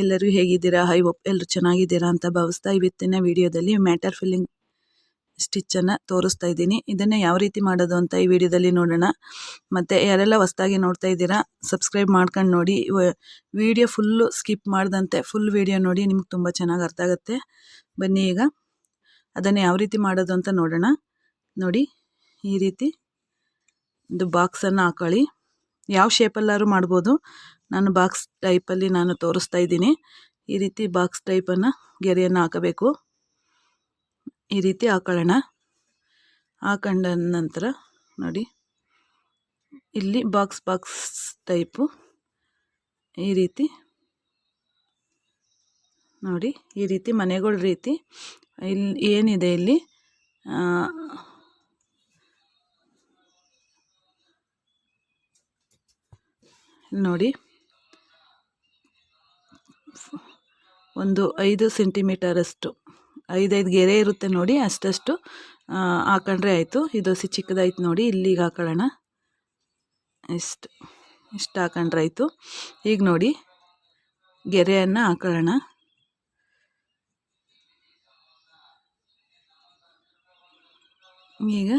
ಎಲ್ಲರೂ ಹೇಗಿದ್ದೀರಾ? ಹೈ ಒಪ್ ಎಲ್ಲರೂ ಚೆನ್ನಾಗಿದ್ದೀರಾ ಅಂತ ಭಾವಿಸ್ತಾ ಇವತ್ತಿನ ವಿಡಿಯೋದಲ್ಲಿ ಮ್ಯಾಟರ್ ಫಿಲ್ಲಿಂಗ್ ಸ್ಟಿಚ್ಚನ್ನು ತೋರಿಸ್ತಾ ಇದ್ದೀನಿ. ಇದನ್ನು ಯಾವ ರೀತಿ ಮಾಡೋದು ಅಂತ ಈ ವಿಡಿಯೋದಲ್ಲಿ ನೋಡೋಣ. ಮತ್ತು ಯಾರೆಲ್ಲ ಹೊಸ್ದಾಗಿ ನೋಡ್ತಾ ಇದ್ದೀರಾ ಸಬ್ಸ್ಕ್ರೈಬ್ ಮಾಡ್ಕೊಂಡು ನೋಡಿ. ವಿಡಿಯೋ ಫುಲ್ಲು ಸ್ಕಿಪ್ ಮಾಡಿದಂತೆ ಫುಲ್ ವಿಡಿಯೋ ನೋಡಿ ನಿಮ್ಗೆ ತುಂಬ ಚೆನ್ನಾಗಿ ಅರ್ಥ ಆಗುತ್ತೆ. ಬನ್ನಿ ಈಗ, ಅದನ್ನು ಯಾವ ರೀತಿ ಮಾಡೋದು ಅಂತ ನೋಡೋಣ. ನೋಡಿ, ಈ ರೀತಿ ಒಂದು ಬಾಕ್ಸನ್ನು ಹಾಕೊಳ್ಳಿ. ಯಾವ ಶೇಪಲ್ಲಾದ್ರೂ ಮಾಡ್ಬೋದು. ನಾನು ಬಾಕ್ಸ್ ಟೈಪಲ್ಲಿ ನಾನು ತೋರಿಸ್ತಾ ಇದ್ದೀನಿ. ಈ ರೀತಿ ಬಾಕ್ಸ್ ಟೈಪನ್ನು ಗೆರೆಯನ್ನು ಹಾಕಬೇಕು. ಈ ರೀತಿ ಹಾಕೊಳ್ಳೋಣ. ಹಾಕೊಂಡ ನಂತರ ನೋಡಿ. ಇಲ್ಲಿ ಬಾಕ್ಸ್ ಬಾಕ್ಸ್ ಟೈಪು ಈ ರೀತಿ. ನೋಡಿ, ಈ ರೀತಿ ಮನೆಗಳ ರೀತಿ. ಇಲ್ಲಿ ಏನಿದೆ ಇಲ್ಲಿ? ನೋಡಿ. ಒಂದು ಐದು ಸೆಂಟಿಮೀಟರಷ್ಟು. ಐದೈದು ಗೆರೆ ಇರುತ್ತೆ ನೋಡಿ, ಅಷ್ಟಷ್ಟು ಹಾಕೊಂಡ್ರೆ ಆಯಿತು. ಇದು ಹಸಿ ಚಿಕ್ಕದಾಯ್ತು ನೋಡಿ, ಇಲ್ಲಿಗೆ ಹಾಕೊಳ್ಳೋಣ. ಇಷ್ಟು ಇಷ್ಟು ಹಾಕೊಂಡ್ರೆ ಆಯಿತು. ಈಗ ನೋಡಿ, ಗೆರೆಯನ್ನು ಹಾಕೊಳ್ಳೋಣ. ಈಗ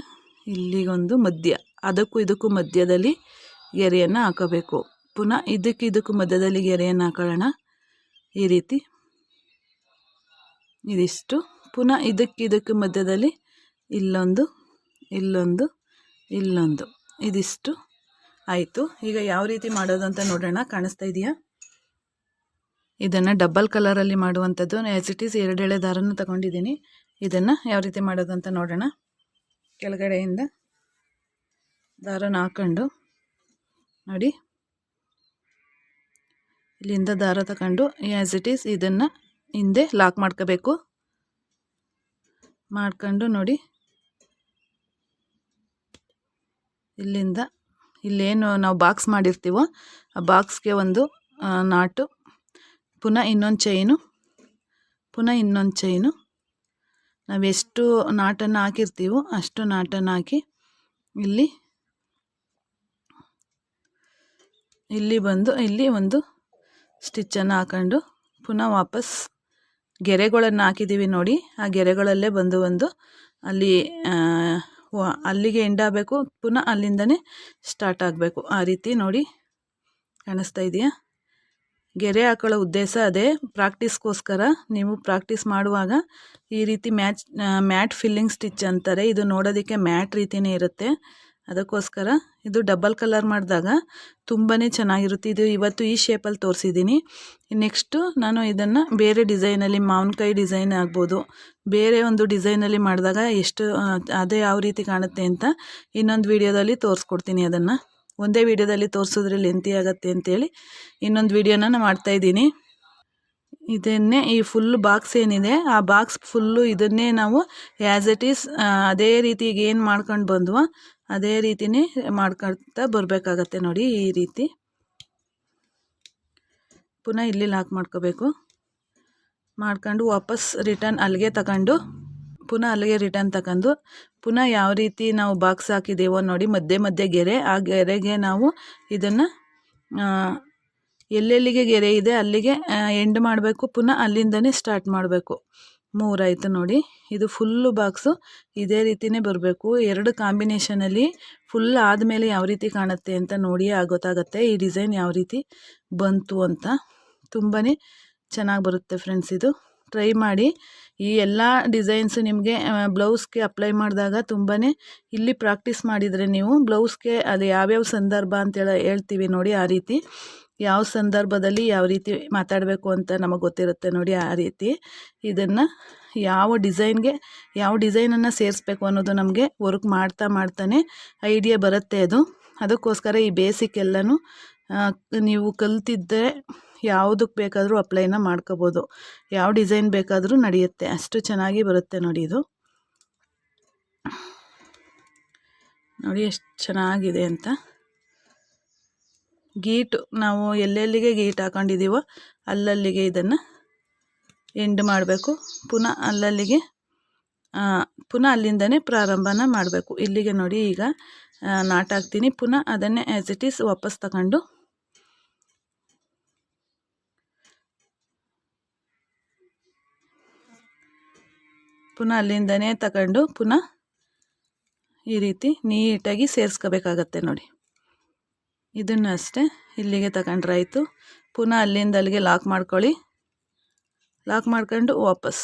ಇಲ್ಲಿಗೊಂದು ಮಧ್ಯ, ಅದಕ್ಕೂ ಇದಕ್ಕೂ ಮಧ್ಯದಲ್ಲಿ ಗೆರೆಯನ್ನು ಹಾಕೋಬೇಕು. ಪುನಃ ಇದಕ್ಕೆ ಇದಕ್ಕೂ ಮಧ್ಯದಲ್ಲಿ ಗೆರೆಯನ್ನು ಹಾಕೊಳ್ಳೋಣ. ಈ ರೀತಿ. ಇದಿಷ್ಟು. ಪುನಃ ಇದಕ್ಕೆ ಇದಕ್ಕೆ ಮಧ್ಯದಲ್ಲಿ ಇಲ್ಲೊಂದು ಇಲ್ಲೊಂದು ಇಲ್ಲೊಂದು. ಇದಿಷ್ಟು. ಆಯಿತು. ಈಗ ಯಾವ ರೀತಿ ಮಾಡೋದು ಅಂತ ನೋಡೋಣ. ಕಾಣಿಸ್ತಾ ಇದೆಯಾ? ಇದನ್ನು ಡಬ್ಬಲ್ ಕಲರಲ್ಲಿ ಮಾಡುವಂಥದ್ದು. ಆ್ಯಸ್ ಇಟ್ ಈಸ್ ಎರಡೆಳೆ ದಾರನ್ನು ತಗೊಂಡಿದ್ದೀನಿ. ಇದನ್ನು ಯಾವ ರೀತಿ ಮಾಡೋದು ಅಂತ ನೋಡೋಣ. ಕೆಳಗಡೆಯಿಂದ ದಾರನ ಹಾಕೊಂಡು, ನೋಡಿ. ಇಲ್ಲಿಂದ ದಾರ ತಗೊಂಡು ಆ್ಯಸ್ ಇಟ್ ಈಸ್ ಇದನ್ನು ಹಿಂದೆ ಲಾಕ್ ಮಾಡ್ಕೋಬೇಕು. ಮಾಡ್ಕೊಂಡು ನೋಡಿ. ಇಲ್ಲಿಂದ ಇಲ್ಲೇನು ನಾವು ಬಾಕ್ಸ್ ಮಾಡಿರ್ತೀವೋ, ಆ ಬಾಕ್ಸ್ಗೆ ಒಂದು ನಾಟು ಪುನಃ ಇನ್ನೊಂದು ಚೈನು ಪುನಃ ಇನ್ನೊಂದು ಚೈನು ನಾವೆಷ್ಟು ನಾಟನ್ನು ಹಾಕಿರ್ತೀವೋ ಅಷ್ಟು ನಾಟನ್ನು ಹಾಕಿ ಇಲ್ಲಿ ಇಲ್ಲಿ ಬಂದು, ಇಲ್ಲಿ ಒಂದು ಸ್ಟಿಚ್ಚನ್ನು ಹಾಕೊಂಡು ಪುನಃ ವಾಪಸ್ ಗೆರೆಗಳನ್ನು ಹಾಕಿದ್ದೀವಿ ನೋಡಿ. ಆ ಗೆರೆಗಳಲ್ಲೇ ಬಂದು ಒಂದು ಅಲ್ಲಿ ಅಲ್ಲಿಗೆ ಎಂಡಾಗಬೇಕು ಪುನಃ ಅಲ್ಲಿಂದನೇ ಸ್ಟಾರ್ಟ್ ಆಗಬೇಕು. ಆ ರೀತಿ ನೋಡಿ ಕಾಣಿಸ್ತಾ ಇದೆಯಾ? ಗೆರೆ ಹಾಕೊಳ್ಳೋ ಉದ್ದೇಶ ಅದೇ. ಪ್ರಾಕ್ಟೀಸ್ಗೋಸ್ಕರ ನೀವು ಪ್ರಾಕ್ಟೀಸ್ ಮಾಡುವಾಗ ಈ ರೀತಿ ಮ್ಯಾಚ್ ಮ್ಯಾಟ್ ಫಿಲ್ಲಿಂಗ್ ಸ್ಟಿಚ್ ಅಂತಾರೆ. ಇದು ನೋಡೋದಕ್ಕೆ ಮ್ಯಾಟ್ ರೀತಿಯೇ ಇರುತ್ತೆ. ಅದಕ್ಕೋಸ್ಕರ ಇದು ಡಬಲ್ ಕಲರ್ ಮಾಡಿದಾಗ ತುಂಬಾ ಚೆನ್ನಾಗಿರುತ್ತೆ. ಇದು ಇವತ್ತು ಈ ಶೇಪಲ್ಲಿ ತೋರಿಸಿದ್ದೀನಿ. ನೆಕ್ಸ್ಟು ನಾನು ಇದನ್ನು ಬೇರೆ ಡಿಸೈನಲ್ಲಿ ಮಾವಿನಕಾಯಿ ಡಿಸೈನ್ ಆಗ್ಬೋದು. ಬೇರೆ ಒಂದು ಡಿಸೈನಲ್ಲಿ ಮಾಡಿದಾಗ ಎಷ್ಟು ಅದೇ ಯಾವ ರೀತಿ ಕಾಣುತ್ತೆ ಅಂತ ಇನ್ನೊಂದು ವೀಡಿಯೋದಲ್ಲಿ ತೋರಿಸ್ಕೊಡ್ತೀನಿ ಅದನ್ನು. ಒಂದೇ ವೀಡಿಯೋದಲ್ಲಿ ತೋರಿಸಿದ್ರೆ ಲೆಂತಿ ಆಗುತ್ತೆ ಅಂತೇಳಿ ಇನ್ನೊಂದು ವೀಡಿಯೋನ ನಾನು ಮಾಡ್ತಾಯಿದ್ದೀನಿ ಇದನ್ನೇ ಈ ಫುಲ್ ಬಾಕ್ಸ್ ಏನಿದೆ, ಆ ಬಾಕ್ಸ್ ಫುಲ್ಲು ಇದನ್ನೇ ನಾವು ಆ್ಯಸ್ ಇಟ್ ಈಸ್ ಅದೇ ರೀತಿಗೆ ಏನು ಮಾಡ್ಕೊಂಡು ಬಂದ್ವೋ ಅದೇ ರೀತಿನೇ ಮಾಡ್ಕೊಳ್ತಾ ಬರಬೇಕಾಗತ್ತೆ ನೋಡಿ ಈ ರೀತಿ. ಪುನಃ ಇಲ್ಲಿ ಲಾಕ್ ಮಾಡ್ಕೋಬೇಕು. ಮಾಡ್ಕೊಂಡು ವಾಪಸ್ ರಿಟರ್ನ್ ಅಲ್ಲಿಗೆ ತಗೊಂಡು, ಪುನಃ ಅಲ್ಲಿಗೆ ರಿಟರ್ನ್ ತಗೊಂಡು, ಪುನಃ ಯಾವ ರೀತಿ ನಾವು ಬಾಕ್ಸ್ ಹಾಕಿದ್ದೇವೋ ನೋಡಿ ಮಧ್ಯೆ ಮಧ್ಯೆ ಗೆರೆ, ಆ ಗೆರೆಗೆ ನಾವು ಇದನ್ನು ಎಲ್ಲೆಲ್ಲಿಗೆ ಗೆರೆ ಇದೆ ಅಲ್ಲಿಗೆ ಎಂಡ್ ಮಾಡಬೇಕು, ಪುನಃ ಅಲ್ಲಿಂದನೇ ಸ್ಟಾರ್ಟ್ ಮಾಡಬೇಕು. ಮೂರಾಯಿತು ನೋಡಿ. ಇದು ಫುಲ್ಲು ಬಾಕ್ಸು ಇದೇ ರೀತಿಯೇ ಬರಬೇಕು. ಎರಡು ಕಾಂಬಿನೇಷನಲ್ಲಿ ಫುಲ್ ಆದಮೇಲೆ ಯಾವ ರೀತಿ ಕಾಣುತ್ತೆ ಅಂತ ನೋಡಿಯೇ ಗೊತ್ತಾಗುತ್ತೆ. ಈ ಡಿಸೈನ್ ಯಾವ ರೀತಿ ಬಂತು ಅಂತ. ತುಂಬಾ ಚೆನ್ನಾಗಿ ಬರುತ್ತೆ ಫ್ರೆಂಡ್ಸ್ ಇದು. ಟ್ರೈ ಮಾಡಿ. ಈ ಎಲ್ಲ ಡಿಸೈನ್ಸು ನಿಮಗೆ ಬ್ಲೌಸ್ಗೆ ಅಪ್ಲೈ ಮಾಡಿದಾಗ ತುಂಬಾ ಇಲ್ಲಿ ಪ್ರಾಕ್ಟೀಸ್ ಮಾಡಿದರೆ ನೀವು ಬ್ಲೌಸ್ಗೆ ಅದು ಯಾವ್ಯಾವ ಸಂದರ್ಭ ಅಂತೇಳಿ ಹೇಳ್ತೀವಿ ನೋಡಿ ಆ ರೀತಿ. ಯಾವ ಸಂದರ್ಭದಲ್ಲಿ ಯಾವ ರೀತಿ ಮಾತಾಡಬೇಕು ಅಂತ ನಮಗೆ ಗೊತ್ತಿರುತ್ತೆ ನೋಡಿ ಆ ರೀತಿ. ಇದನ್ನು ಯಾವ ಡಿಸೈನ್ಗೆ ಯಾವ ಡಿಸೈನನ್ನು ಸೇರಿಸ್ಬೇಕು ಅನ್ನೋದು ನಮಗೆ ವರ್ಕ್ ಮಾಡ್ತಾ ಮಾಡ್ತಾನೆ ಐಡಿಯಾ ಬರುತ್ತೆ ಅದು. ಅದಕ್ಕೋಸ್ಕರ ಈ ಬೇಸಿಕ್ ಎಲ್ಲನೂ ನೀವು ಕಲ್ತಿದ್ದರೆ ಯಾವುದಕ್ಕೆ ಬೇಕಾದರೂ ಅಪ್ಲೈನ ಮಾಡ್ಕೋಬೋದು. ಯಾವ ಡಿಸೈನ್ ಬೇಕಾದರೂ ನಡೆಯುತ್ತೆ. ಅಷ್ಟು ಚೆನ್ನಾಗಿ ಬರುತ್ತೆ ನೋಡಿ ಇದು. ನೋಡಿ ಎಷ್ಟು ಚೆನ್ನಾಗಿದೆ ಅಂತ. ಗೀಟ್ ನಾವು ಎಲ್ಲೆಲ್ಲಿಗೆ ಗೀಟ್ ಹಾಕೊಂಡಿದ್ದೀವೋ ಅಲ್ಲಲ್ಲಿಗೆ ಇದನ್ನು ಎಂಡ್ ಮಾಡಬೇಕು. ಪುನಃ ಅಲ್ಲಲ್ಲಿಗೆ ಪುನಃ ಅಲ್ಲಿಂದನೇ ಪ್ರಾರಂಭನ ಮಾಡಬೇಕು. ಇಲ್ಲಿಗೆ ನೋಡಿ ಈಗ ನಾಟಾಕ್ತೀನಿ ಪುನಃ ಅದನ್ನೇ ಆ್ಯಸ್ ಇಟ್ ಈಸ್ ವಾಪಸ್ ತಗೊಂಡು. ಪುನಃ ಅಲ್ಲಿಂದನೇ ತಗೊಂಡು, ಪುನಃ ಈ ರೀತಿ ನೀಟಾಗಿ ಸೇರಿಸ್ಕೋಬೇಕಾಗತ್ತೆ ನೋಡಿ. ಇದನ್ನು ಅಷ್ಟೇ ಇಲ್ಲಿಗೆ ತಗೊಂಡ್ರಾಯ್ತು ಪುನಃ ಅಲ್ಲಿಂದ ಅಲ್ಲಿಗೆ ಲಾಕ್ ಮಾಡ್ಕೊಳ್ಳಿ. ಲಾಕ್ ಮಾಡ್ಕೊಂಡು ವಾಪಸ್.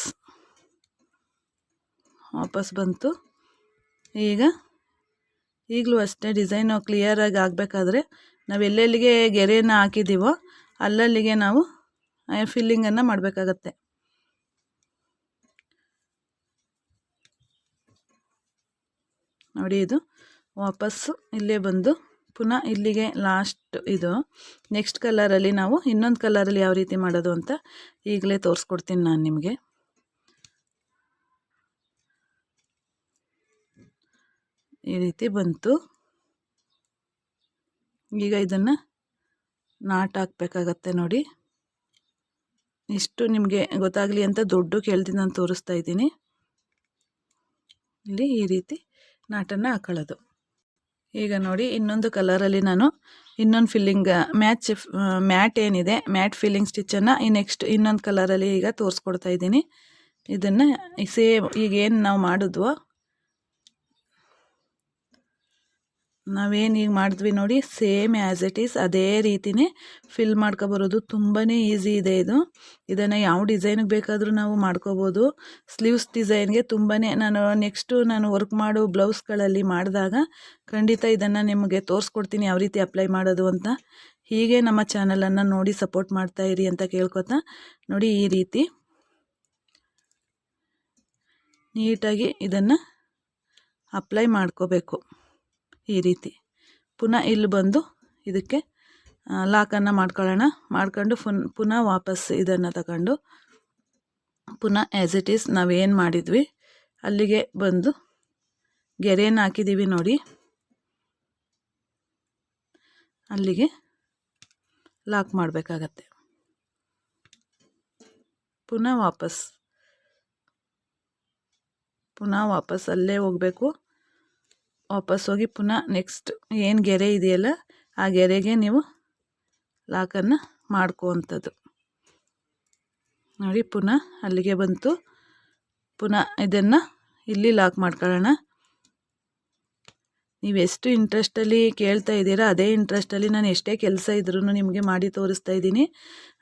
ವಾಪಸ್ ಬಂತು. ಈಗ ಈಗಲೂ ಅಷ್ಟೇ ಡಿಸೈನು ಕ್ಲಿಯರಾಗಿ ಆಗಬೇಕಾದ್ರೆ ನಾವು ಎಲ್ಲೆಲ್ಲಿಗೆ ಗೆರೆಯನ್ನು ಹಾಕಿದ್ದೀವೋ ಅಲ್ಲಲ್ಲಿಗೆ ನಾವು ಫಿಲ್ಲಿಂಗನ್ನು ಮಾಡಬೇಕಾಗತ್ತೆ. ನೋಡಿ ಇದು ವಾಪಸ್ಸು ಇಲ್ಲೇ ಬಂದು ಪುನಃ ಇಲ್ಲಿಗೆ ಲಾಸ್ಟ್ ಇದು. ನೆಕ್ಸ್ಟ್ ಕಲರಲ್ಲಿ ನಾವು ಇನ್ನೊಂದು ಕಲರಲ್ಲಿ ಯಾವ ರೀತಿ ಮಾಡೋದು ಅಂತ ಈಗಲೇ ತೋರಿಸ್ಕೊಡ್ತೀನಿ ನಾನು ನಿಮಗೆ. ಈ ರೀತಿ ಬಂತು. ಈಗ ಇದನ್ನು ನಾಟ್ ಹಾಕ್ಬೇಕಾಗತ್ತೆ ನೋಡಿ. ಇಷ್ಟು ನಿಮಗೆ ಗೊತ್ತಾಗಲಿ ಅಂತ ದೊಡ್ಡ ಕೇಳ್ತೀನಿ ನಾನು ತೋರಿಸ್ತಾ ಇದ್ದೀನಿ. ಇಲ್ಲಿ ಈ ರೀತಿ ನಾಟನ್ನು ಹಾಕೊಳ್ಳೋದು. ಈಗ ನೋಡಿ ಇನ್ನೊಂದು ಕಲರಲ್ಲಿ ನಾನು ಇನ್ನೊಂದು ಫಿಲ್ಲಿಂಗ್ ಮ್ಯಾಚ್ ಮ್ಯಾಟ್ ಏನಿದೆ, ಮ್ಯಾಟ್ ಫಿಲ್ಲಿಂಗ್ ಸ್ಟಿಚ್ಚನ್ನು ಈ ನೆಕ್ಸ್ಟ್ ಇನ್ನೊಂದು ಕಲರಲ್ಲಿ ಈಗ ತೋರಿಸ್ಕೊಡ್ತಾ ಇದ್ದೀನಿ. ಇದನ್ನು ಸೇಮ್ ಈಗೇನು ನಾವು ಮಾಡಿದ್ವೋ ನಾವೇನು ಈಗ ಮಾಡಿದ್ವಿ ನೋಡಿ, ಸೇಮ್ ಆ್ಯಸ್ ಇಟ್ ಈಸ್ ಅದೇ ರೀತಿನೇ ಫಿಲ್ ಮಾಡ್ಕೊಬರೋದು ತುಂಬಾ ಈಸಿ ಇದೆ ಇದು. ಇದನ್ನು ಯಾವ ಡಿಸೈನಿಗೆ ಬೇಕಾದರೂ ನಾವು ಮಾಡ್ಕೋಬೋದು. ಸ್ಲೀವ್ಸ್ ಡಿಸೈನ್ಗೆ ತುಂಬಾ ನಾನು ನೆಕ್ಸ್ಟು ನಾನು ವರ್ಕ್ ಮಾಡೋ ಬ್ಲೌಸ್ಗಳಲ್ಲಿ ಮಾಡಿದಾಗ ಖಂಡಿತ ಇದನ್ನು ನಿಮಗೆ ತೋರಿಸ್ಕೊಡ್ತೀನಿ ಯಾವ ರೀತಿ ಅಪ್ಲೈ ಮಾಡೋದು ಅಂತ. ಹೀಗೆ ನಮ್ಮ ಚಾನಲನ್ನು ನೋಡಿ ಸಪೋರ್ಟ್ ಮಾಡ್ತಾ ಇರಿ ಅಂತ ಕೇಳ್ಕೊತಾ ನೋಡಿ ಈ ರೀತಿ. ನೀಟಾಗಿ ಇದನ್ನು ಅಪ್ಲೈ ಮಾಡ್ಕೋಬೇಕು. ಈ ರೀತಿ. ಪುನಃ ಇಲ್ಲಿ ಬಂದು ಇದಕ್ಕೆ ಲಾಕನ್ನು ಮಾಡ್ಕೊಳ್ಳೋಣ. ಮಾಡ್ಕೊಂಡು ಫುನ್, ಪುನಃ ವಾಪಸ್ ಇದನ್ನು ತಗೊಂಡು, ಪುನಃ ಆ್ಯಸ್ ಇಟ್ ಈಸ್ ನಾವೇನು ಮಾಡಿದ್ವಿ, ಅಲ್ಲಿಗೆ ಬಂದು ಗೆರೆಯನ್ನು ಹಾಕಿದ್ದೀವಿ ನೋಡಿ. ಅಲ್ಲಿಗೆ ಲಾಕ್ ಮಾಡಬೇಕಾಗತ್ತೆ. ಪುನಃ ವಾಪಸ್ ಪುನಃ ವಾಪಸ್ ಅಲ್ಲೇ ಹೋಗಬೇಕು. ವಾಪಸ್ ಹೋಗಿ ಪುನಃ ನೆಕ್ಸ್ಟ್ ಏನು ಗೆರೆ ಇದೆಯಲ್ಲ, ಆ ಗೆರೆಗೆ ನೀವು ಲಾಕನ್ನು ಮಾಡ್ಕೋವಂಥದ್ದು. ನೋಡಿ, ಪುನಃ ಅಲ್ಲಿಗೆ ಬಂತು. ಪುನಃ ಇದನ್ನು ಇಲ್ಲಿ ಲಾಕ್ ಮಾಡ್ಕೊಳ್ಳೋಣ. ನೀವು ಎಷ್ಟು ಇಂಟ್ರೆಸ್ಟಲ್ಲಿ ಕೇಳ್ತಾ ಇದ್ದೀರಾ, ಅದೇ ಇಂಟ್ರೆಸ್ಟಲ್ಲಿ ನಾನು ಎಷ್ಟೇ ಕೆಲಸ ಇದ್ರೂ ನಿಮಗೆ ಮಾಡಿ ತೋರಿಸ್ತಾ ಇದ್ದೀನಿ.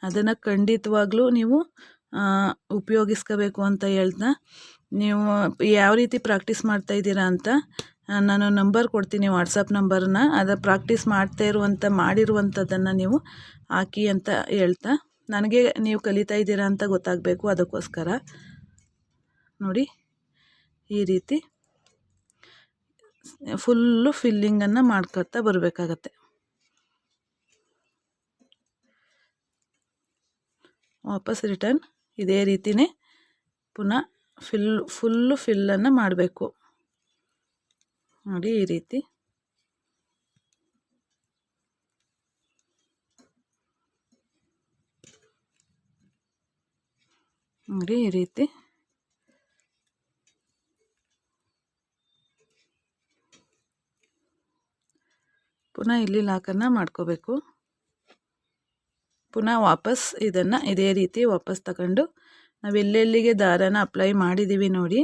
ಅದನ್ನು ಖಂಡಿತವಾಗ್ಲೂ ನೀವು ಉಪಯೋಗಿಸ್ಕೋಬೇಕು ಅಂತ ಹೇಳ್ತಾ. ನೀವು ಯಾವ ರೀತಿ ಪ್ರಾಕ್ಟೀಸ್ ಮಾಡ್ತಾ ಇದ್ದೀರಾ ಅಂತ ನಾನು ನಂಬರ್ ಕೊಡ್ತೀನಿ ವಾಟ್ಸಪ್ ನಂಬರ್ನ. ಅದು ಪ್ರಾಕ್ಟೀಸ್ ಮಾಡ್ತಾ ಇರುವಂಥ ಮಾಡಿರುವಂಥದ್ದನ್ನು ನೀವು ಹಾಕಿ ಅಂತ ಹೇಳ್ತಾ. ನನಗೆ ನೀವು ಕಲಿತಾ ಇದ್ದೀರಾ ಅಂತ ಗೊತ್ತಾಗಬೇಕು ಅದಕ್ಕೋಸ್ಕರ. ನೋಡಿ, ಈ ರೀತಿ ಫುಲ್ಲು ಫಿಲ್ಲಿಂಗನ್ನು ಮಾಡ್ಕೊತಾ ಬರಬೇಕಾಗತ್ತೆ. ವಾಪಸ್ ರಿಟರ್ನ್ ಇದೇ ರೀತಿಯೇ ಪುನಃ ಫಿಲ್, ಫುಲ್ಲು ಫಿಲ್ಲನ್ನು ಮಾಡಬೇಕು. ನೋಡಿ ಈ ರೀತಿ. ನೋಡಿ ಈ ರೀತಿ. ಪುನಃ ಇಲ್ಲಿ ಲಾಕನ್ನು ಮಾಡ್ಕೋಬೇಕು. ಪುನಃ ವಾಪಸ್ ಇದನ್ನು ಇದೇ ರೀತಿ ವಾಪಸ್ ತಗೊಂಡು ನಾವು ಎಲ್ಲೆಲ್ಲಿಗೆ ದಾರನ ಅಪ್ಲೈ ಮಾಡಿದ್ದೀವಿ ನೋಡಿ,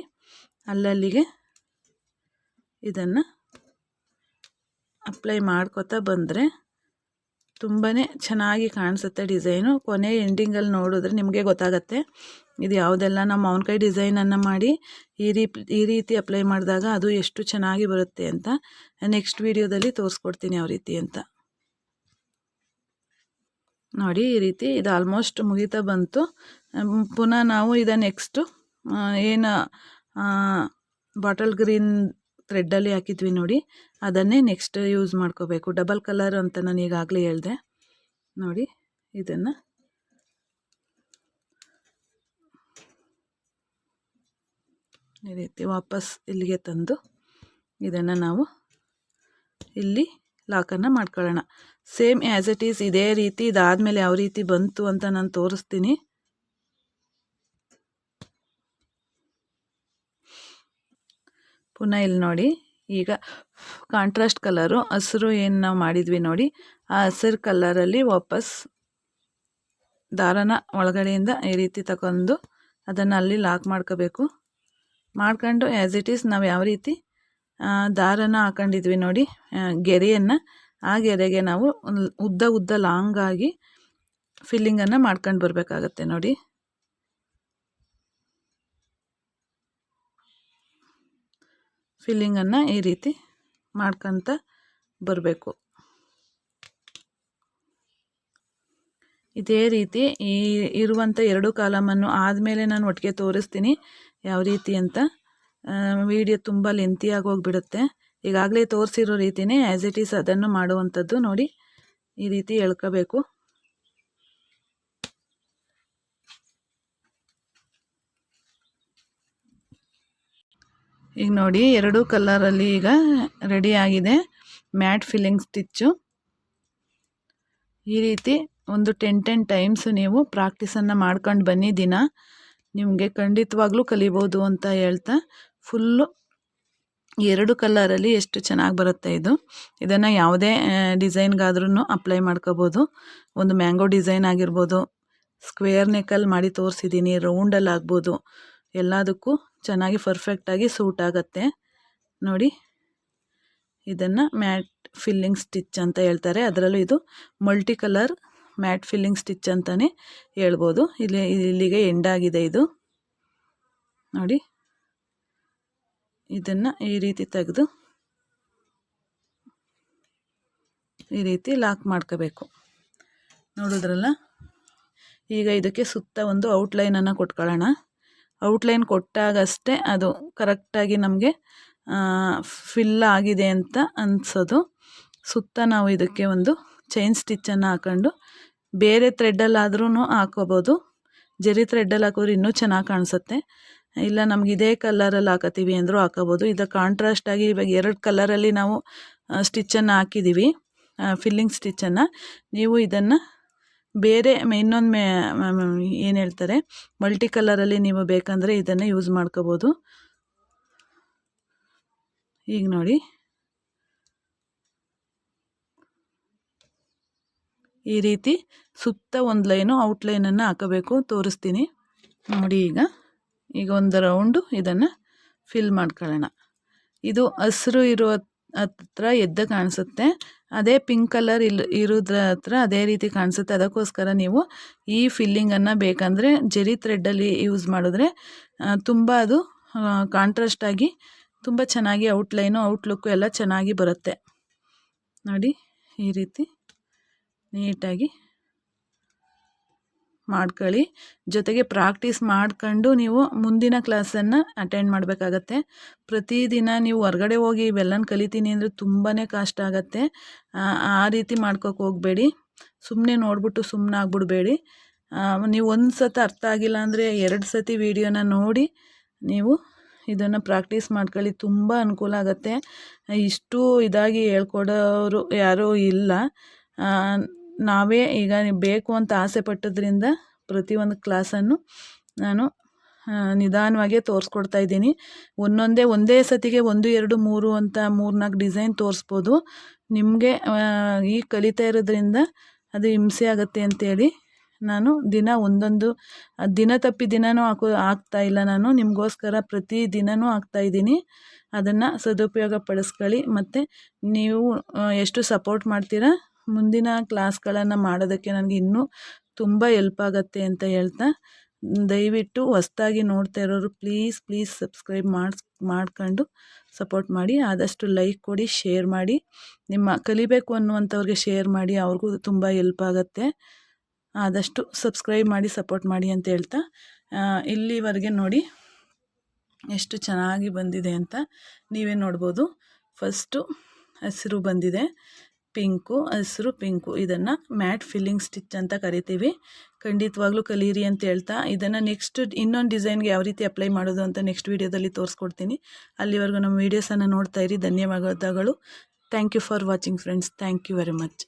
ಅಲ್ಲಲ್ಲಿಗೆ ಇದನ್ನು ಅಪ್ಲೈ ಮಾಡ್ಕೋತಾ ಬಂದರೆ ತುಂಬಾ ಚೆನ್ನಾಗಿ ಕಾಣಿಸುತ್ತೆ ಡಿಸೈನು. ಕೊನೆ ಎಂಡಿಂಗಲ್ಲಿ ನೋಡಿದ್ರೆ ನಿಮಗೆ ಗೊತ್ತಾಗತ್ತೆ ಇದು ಯಾವುದೆಲ್ಲ ನಮ್ಮ ಮಾವಿನಕಾಯಿ ಡಿಸೈನನ್ನು ಮಾಡಿ ಈ ರೀ ಈ ರೀತಿ ಅಪ್ಲೈ ಮಾಡಿದಾಗ ಅದು ಎಷ್ಟು ಚೆನ್ನಾಗಿ ಬರುತ್ತೆ ಅಂತ ನೆಕ್ಸ್ಟ್ ವೀಡಿಯೋದಲ್ಲಿ ತೋರಿಸ್ಕೊಡ್ತೀನಿ ಯಾವ ರೀತಿ ಅಂತ. ನೋಡಿ ಈ ರೀತಿ ಇದು ಆಲ್ಮೋಸ್ಟ್ ಮುಗಿತಾ ಬಂತು. ಪುನಃ ನಾವು ಇದು ನೆಕ್ಸ್ಟು ಏನು ಬಾಟಲ್ ಗ್ರೀನ್ ಥ್ರೆಡ್ಡಲ್ಲಿ ಹಾಕಿದ್ವಿ ನೋಡಿ. ಅದನ್ನೇ ನೆಕ್ಸ್ಟ್ ಯೂಸ್ ಮಾಡ್ಕೋಬೇಕು. ಡಬಲ್ ಕಲರ್ ಅಂತ ನಾನು ಈಗಾಗಲೇ ಹೇಳಿದೆ. ನೋಡಿ, ಇದನ್ನು. ಈ ರೀತಿ ವಾಪಸ್ ಇಲ್ಲಿಗೆ ತಂದು ಇದನ್ನು ನಾವು ಇಲ್ಲಿ ಲಾಕನ್ನು ಮಾಡ್ಕೊಳ್ಳೋಣ. ಸೇಮ್ ಆ್ಯಸ್ ಇಟ್ ಈಸ್ ಇದೇ ರೀತಿ ಇದಾದಮೇಲೆ ಯಾವ ರೀತಿ ಬಂತು ಅಂತ ನಾನು ತೋರಿಸ್ತೀನಿ. ಪುನಃ ಇಲ್ಲಿ ನೋಡಿ, ಈಗ ಕಾಂಟ್ರಾಸ್ಟ್ ಕಲರು ಹಸಿರು ಏನು ನಾವು ಮಾಡಿದ್ವಿ ನೋಡಿ, ಆ ಹಸಿರು ಕಲರಲ್ಲಿ ವಾಪಸ್ ದಾರನ ಒಳಗಡೆಯಿಂದ ಈ ರೀತಿ ತಗೊಂಡು ಅದನ್ನು ಅಲ್ಲಿ ಲಾಕ್ ಮಾಡ್ಕೋಬೇಕು. ಮಾಡ್ಕೊಂಡು ಆ್ಯಸ್ ಇಟ್ ಈಸ್ ನಾವು ಯಾವ ರೀತಿ ದಾರನ ಹಾಕೊಂಡಿದ್ವಿ ನೋಡಿ ಗೆರೆಯನ್ನು, ಆ ಗೆರೆಗೆ ನಾವು ಉದ್ದ ಉದ್ದ ಲಾಂಗಾಗಿ ಫಿಲ್ಲಿಂಗನ್ನು ಮಾಡ್ಕೊಂಡು ಬರಬೇಕಾಗತ್ತೆ ನೋಡಿ. ಫಿಲ್ಲಿಂಗನ್ನು ಈ ರೀತಿ ಮಾಡ್ಕೊತ ಬರಬೇಕು. ಇದೇ ರೀತಿ ಈ ಇರುವಂಥ ಎರಡು ಕಾಲಮನ್ನು ಆದಮೇಲೆ ನಾನು ಒಟ್ಟಿಗೆ ತೋರಿಸ್ತೀನಿ ಯಾವ ರೀತಿ ಅಂತ. ವಿಡಿಯೋ ತುಂಬ ಲೆಂತಿಯಾಗಿ ಹೋಗಿಬಿಡುತ್ತೆ. ಈಗಾಗಲೇ ತೋರಿಸಿರೋ ರೀತಿಯೇ ಆ್ಯಸ್ ಇಟ್ ಈಸ್ ಅದನ್ನು ಮಾಡುವಂಥದ್ದು ನೋಡಿ ಈ ರೀತಿ ಎಳ್ಕೋಬೇಕು. ಈಗ ನೋಡಿ ಎರಡು ಕಲ್ಲರಲ್ಲಿ ಈಗ ರೆಡಿ ಆಗಿದೆ. ಮ್ಯಾಟ್ ಫಿಲ್ಲಿಂಗ್ ಸ್ಟಿಚ್ಚು ಈ ರೀತಿ ಒಂದು ಟೆನ್ ಟೆನ್ ಟೈಮ್ಸ್ ನೀವು ಪ್ರಾಕ್ಟೀಸನ್ನು ಮಾಡ್ಕೊಂಡು ಬನ್ನಿ ದಿನ. ನಿಮಗೆ ಖಂಡಿತವಾಗ್ಲೂ ಕಲಿಬೋದು ಅಂತ ಹೇಳ್ತಾ ಫುಲ್ಲು ಎರಡು ಕಲ್ಲರಲ್ಲಿ ಎಷ್ಟು ಚೆನ್ನಾಗಿ ಬರುತ್ತೆ ಇದು. ಇದನ್ನು ಯಾವುದೇ ಡಿಸೈನ್ಗಾದ್ರೂ ಅಪ್ಲೈ ಮಾಡ್ಕೋಬೋದು. ಒಂದು ಮ್ಯಾಂಗೋ ಡಿಸೈನ್ ಆಗಿರ್ಬೋದು. ಸ್ಕ್ವೇರ್ ನೆಕ್ಕಲ್ಲಿ ಮಾಡಿ ತೋರಿಸಿದ್ದೀನಿ ರೌಂಡಲ್ಲಿ ಆಗ್ಬೋದು. ಎಲ್ಲದಕ್ಕೂ ಚೆನ್ನಾಗಿ ಪರ್ಫೆಕ್ಟಾಗಿ ಸೂಟ್ ಆಗುತ್ತೆ. ನೋಡಿ, ಇದನ್ನು ಮ್ಯಾಟ್ ಫಿಲ್ಲಿಂಗ್ ಸ್ಟಿಚ್ ಅಂತ ಹೇಳ್ತಾರೆ. ಅದರಲ್ಲೂ ಇದು multi colour mat filling stitch ಅಂತಲೇ ಹೇಳ್ಬೋದು. ಇಲ್ಲಿ, ಇಲ್ಲಿಗೆ ಎಂಡಾಗಿದೆ ಇದು. ನೋಡಿ, ಇದನ್ನು ಈ ರೀತಿ ತೆಗೆದು ಈ ರೀತಿ ಲಾಕ್ ಮಾಡ್ಕೋಬೇಕು. ನೋಡಿದ್ರಲ್ಲ? ಈಗ ಇದಕ್ಕೆ ಸುತ್ತ ಒಂದು ಔಟ್ಲೈನನ್ನು ಕೊಟ್ಕೊಳ್ಳೋಣ. ಔಟ್ಲೈನ್ ಕೊಟ್ಟಾಗಷ್ಟೇ ಅದು ಕರೆಕ್ಟಾಗಿ ನಮಗೆ ಫಿಲ್ ಆಗಿದೆ ಅಂತ ಅನಿಸೋದು. ಸುತ್ತ ನಾವು ಇದಕ್ಕೆ ಒಂದು ಚೈನ್ ಸ್ಟಿಚ್ಚನ್ನು ಹಾಕೊಂಡು ಬೇರೆ ಥ್ರೆಡ್ಡಲ್ಲಾದ್ರೂ ಹಾಕೋಬೋದು. ಜರಿ ಥ್ರೆಡ್ಡಲ್ಲಿ ಹಾಕೋದ್ರೆ ಇನ್ನೂ ಚೆನ್ನಾಗಿ ಕಾಣಿಸುತ್ತೆ. ಇಲ್ಲ ನಮ್ಗೆ ಇದೇ ಕಲರಲ್ಲಿ ಹಾಕತ್ತೀವಿ ಅಂದರೂ ಹಾಕೋಬೋದು. ಇದು ಕಾಂಟ್ರಾಸ್ಟಾಗಿ ಇವಾಗ ಎರಡು ಕಲರಲ್ಲಿ ನಾವು ಸ್ಟಿಚ್ಚನ್ನು ಹಾಕಿದ್ದೀವಿ ಫಿಲ್ಲಿಂಗ್ ಸ್ಟಿಚ್ಚನ್ನು ನೀವು ಇದನ್ನು ಬೇರೆ ಇನ್ನೊಂದು ಮೇ ಏನು ಹೇಳ್ತಾರೆ ಮಲ್ಟಿ ಕಲರಲ್ಲಿ ನೀವು ಬೇಕಂದರೆ ಇದನ್ನು ಯೂಸ್ ಮಾಡ್ಕೋಬೋದು. ಈಗ ನೋಡಿ. ಈ ರೀತಿ ಸುತ್ತ ಒಂದು ಲೈನು ಔಟ್ಲೈನನ್ನು ಹಾಕಬೇಕು, ತೋರಿಸ್ತೀನಿ. ನೋಡಿ ಈಗ ಈಗ ಒಂದು ರೌಂಡು ಇದನ್ನು ಫಿಲ್ ಮಾಡ್ಕೊಳ್ಳೋಣ. ಇದು ಹಸಿರು ಇರೋ ಹತ್ರ ಎದ್ದ ಕಾಣಿಸುತ್ತೆ. ಅದೇ ಪಿಂಕ್ ಕಲರ್ ಇಲ್ಲಿ ಇರೋದ್ರ ಹತ್ರ ಅದೇ ರೀತಿ ಕಾಣಿಸುತ್ತೆ. ಅದಕ್ಕೋಸ್ಕರ ನೀವು ಈ ಫಿಲ್ಲಿಂಗನ್ನು ಬೇಕಂದರೆ ಜೆರಿ ಥ್ರೆಡ್ಡಲ್ಲಿ ಯೂಸ್ ಮಾಡಿದ್ರೆ ತುಂಬ ಅದು ಕಾಂಟ್ರಾಸ್ಟಾಗಿ ತುಂಬ ಚೆನ್ನಾಗಿ ಔಟ್ಲೈನು ಔಟ್ಲುಕ್ಕು ಎಲ್ಲ ಚೆನ್ನಾಗಿ ಬರುತ್ತೆ. ನೋಡಿ ಈ ರೀತಿ ನೀಟಾಗಿ. ಮಾಡ್ಕೊಳ್ಳಿ. ಜೊತೆಗೆ ಪ್ರಾಕ್ಟೀಸ್ ಮಾಡ್ಕೊಂಡು ನೀವು ಮುಂದಿನ ಕ್ಲಾಸನ್ನು ಅಟೆಂಡ್ ಮಾಡಬೇಕಾಗತ್ತೆ. ಪ್ರತಿದಿನ ನೀವು ಹೊರಗಡೆ ಹೋಗಿ ಇವೆಲ್ಲನ ಕಲಿತೀನಿ ಅಂದರೆ ತುಂಬಾ ಕಷ್ಟ ಆಗುತ್ತೆ. ಆ ರೀತಿ ಮಾಡ್ಕೋಕೆ ಹೋಗಬೇಡಿ. ಸುಮ್ಮನೆ ನೋಡಿಬಿಟ್ಟು ಸುಮ್ಮನೆ ಆಗ್ಬಿಡ್ಬೇಡಿ. ನೀವು ಒಂದು ಸತಿ ಅರ್ಥ ಆಗಿಲ್ಲ ಅಂದರೆ ಎರಡು ಸತಿ ವಿಡಿಯೋನ ನೋಡಿ ನೀವು ಇದನ್ನು ಪ್ರಾಕ್ಟೀಸ್ ಮಾಡ್ಕೊಳ್ಳಿ. ತುಂಬ ಅನುಕೂಲ ಆಗುತ್ತೆ. ಇಷ್ಟು ಇದಾಗಿ ಹೇಳ್ಕೊಡೋರು ಯಾರೂ ಇಲ್ಲ. ನಾವೇ ಈಗ ಬೇಕು ಅಂತ ಆಸೆ ಪಟ್ಟದ್ರಿಂದ ಪ್ರತಿಯೊಂದು ಕ್ಲಾಸನ್ನು ನಾನು ನಿಧಾನವಾಗೇ ತೋರಿಸ್ಕೊಡ್ತಾ ಇದ್ದೀನಿ. ಒಂದೊಂದೇ, ಒಂದೇ ಸತಿಗೆ ಒಂದು, ಎರಡು, ಮೂರು ಅಂತ ಮೂರು ನಾಲ್ಕು ಡಿಸೈನ್ ತೋರಿಸ್ಬೋದು. ನಿಮಗೆ ಈ ಕಲಿತಾ ಇರೋದ್ರಿಂದ ಅದು ಹಿಂಸೆ ಆಗುತ್ತೆ ಅಂತೇಳಿ ನಾನು ದಿನ ಒಂದೊಂದು ದಿನ ತಪ್ಪಿ ದಿನವೂ ಹಾಕೋ ಇಲ್ಲ ನಾನು. ನಿಮಗೋಸ್ಕರ ಪ್ರತಿ ದಿನವೂ ಇದ್ದೀನಿ. ಅದನ್ನು ಸದುಪಯೋಗ ಪಡಿಸ್ಕೊಳ್ಳಿ. ಮತ್ತು ನೀವು ಎಷ್ಟು ಸಪೋರ್ಟ್ ಮಾಡ್ತೀರಾ ಮುಂದಿನ ಕ್ಲಾಸ್ಗಳನ್ನು ಮಾಡೋದಕ್ಕೆ ನನಗೆ ಇನ್ನೂ ತುಂಬ ಎಲ್ಪ್ ಆಗುತ್ತೆ ಅಂತ ಹೇಳ್ತಾ, ದಯವಿಟ್ಟು ಹೊಸ್ದಾಗಿ ನೋಡ್ತಾ ಇರೋರು ಪ್ಲೀಸ್ ಪ್ಲೀಸ್ ಸಬ್ಸ್ಕ್ರೈಬ್ ಮಾಡಿಸ್, ಮಾಡ್ಕೊಂಡು ಸಪೋರ್ಟ್ ಮಾಡಿ, ಆದಷ್ಟು ಲೈಕ್ ಕೊಡಿ, ಶೇರ್ ಮಾಡಿ, ನಿಮ್ಮ ಕಲಿಬೇಕು ಅನ್ನುವಂಥವ್ರಿಗೆ ಶೇರ್ ಮಾಡಿ, ಅವ್ರಿಗೂ ತುಂಬ ಎಲ್ಪ್ ಆಗುತ್ತೆ. ಆದಷ್ಟು ಸಬ್ಸ್ಕ್ರೈಬ್ ಮಾಡಿ, ಸಪೋರ್ಟ್ ಮಾಡಿ ಅಂತ ಹೇಳ್ತಾ ಇಲ್ಲಿವರೆಗೆ ನೋಡಿ ಎಷ್ಟು ಚೆನ್ನಾಗಿ ಬಂದಿದೆ ಅಂತ ನೀವೇ ನೋಡ್ಬೋದು. ಫಸ್ಟು ಹಸಿರು ಬಂದಿದೆ. ಪಿಂಕು, ಹಸಿರು ಪಿಂಕು ಇದನ್ನು ಮ್ಯಾಟ್ ಫಿಲ್ಲಿಂಗ್ ಸ್ಟಿಚ್ ಅಂತ ಕರಿತೀವಿ. ಖಂಡಿತವಾಗ್ಲೂ ಕಲೀರಿ ಅಂತ ಹೇಳ್ತಾ, ಇದನ್ನು ನೆಕ್ಸ್ಟ್ ಇನ್ನೊಂದು ಡಿಸೈನ್ಗೆ ಯಾವ ರೀತಿ ಅಪ್ಲೈ ಮಾಡೋದು ಅಂತ ನೆಕ್ಸ್ಟ್ ವೀಡಿಯೋದಲ್ಲಿ ತೋರಿಸ್ಕೊಡ್ತೀನಿ. ಅಲ್ಲಿವರೆಗೂ ನಮ್ಮ ವೀಡಿಯೋಸನ್ನು ನೋಡ್ತಾ ಇರಿ, ಧನ್ಯವಾದಗಳು. Thank you for watching friends, thank you very much.